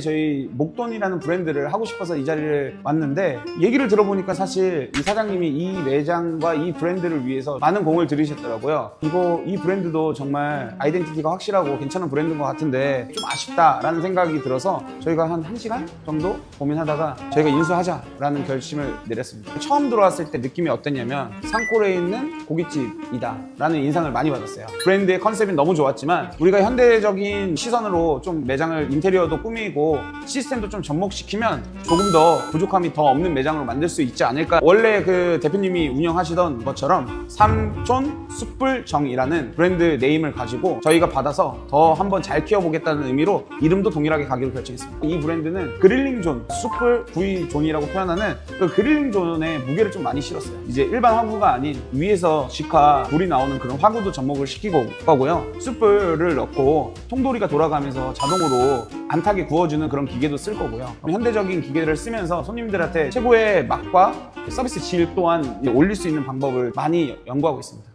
저희 목돈이라는 브랜드를 하고 싶어서 이 자리를 왔는데 얘기를 들어보니까 사실 이 사장님이 이 매장과 이 브랜드를 위해서 많은 공을 들이셨더라고요. 이거 이 브랜드도 정말 아이덴티티가 확실하고 괜찮은 브랜드인 것 같은데 좀 아쉽다라는 생각이 들어서 저희가 한 1시간 정도 고민하다가 저희가 인수하자라는 결심을 내렸습니다. 처음 들어왔을 때 느낌이 어땠냐면 산골에 있는 고깃집이다 라는 인상을 많이 받았어요. 브랜드의 컨셉이 너무 좋았지만 우리가 현대적인 시선으로 좀 매장을 인테리어도 꾸미 고 시스템도 좀 접목시키면 조금 더 부족함이 더 없는 매장으로 만들 수 있지 않을까. 원래 그 대표님이 운영하시던 것처럼 삼촌 숯불정이라는 브랜드 네임을 가지고 저희가 받아서 더 한번 잘 키워보겠다는 의미로 이름도 동일하게 가기로 결정했습니다. 이 브랜드는 그릴링 존, 숯불 구이 존이라고 표현하는 그 그릴링 존의 무게를 좀 많이 실었어요. 이제 일반 화구가 아닌 위에서 직화 불이 나오는 그런 화구도 접목을 시키고 거고요. 숯불을 넣고 통돌이가 돌아가면서 자동으로 안 타게 구워주는 그런 기계도 쓸 거고요. 현대적인 기계를 쓰면서 손님들한테 최고의 맛과 서비스 질 또한 올릴 수 있는 방법을 많이 연구하고 있습니다.